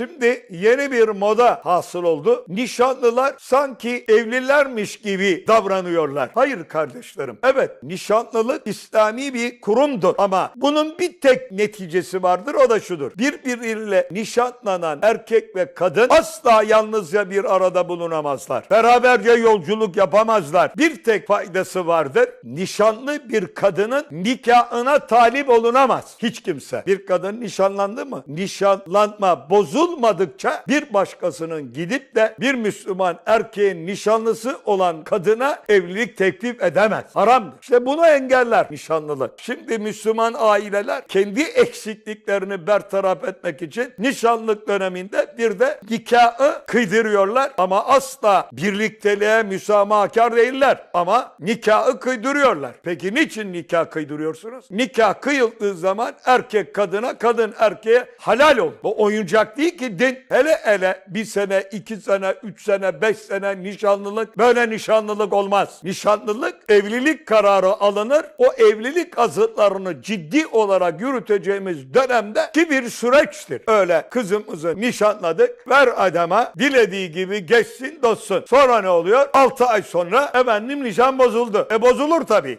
Şimdi yeni bir moda hasıl oldu. Nişanlılar sanki evlilermiş gibi davranıyorlar. Hayır kardeşlerim. Evet nişanlılık İslami bir kurumdur ama bunun bir tek neticesi vardır o da şudur. Birbiriyle nişanlanan erkek ve kadın asla yalnızca bir arada bulunamazlar. Beraberce yolculuk yapamazlar. Bir tek faydası vardır. Nişanlı bir kadının nikahına talip olunamaz. Hiç kimse. Bir kadın nişanlandı mı? Nişanlanma bozulmadıkça bir başkasının gidip de bir Müslüman erkeğin nişanlısı olan kadına evlilik teklif edemez. Haramdır. İşte bunu engeller nişanlılık. Şimdi Müslüman aileler kendi eksikliklerini bertaraf etmek için nişanlık döneminde bir de nikahı kıydırıyorlar ama asla birlikteliğe müsamahakar değiller ama nikahı kıydırıyorlar. Peki niçin nikah kıydırıyorsunuz? Nikah kıyıldığı zaman erkek kadına, kadın erkeğe halal ol. Bu oyuncak değil ki din. Hele hele bir sene, iki sene, üç sene, beş sene nişanlılık böyle nişanlılık olmaz. Nişanlılık evlilik kararı alınır. O evlilik hazırlarını ciddi olarak yürüteceğimiz dönemde ki bir süreçtir. Öyle kızımızı nişanladık. Ver adama dilediği gibi geçsin dostsun. Sonra ne oluyor? 6 ay sonra efendim nişan bozuldu. E bozulur tabii.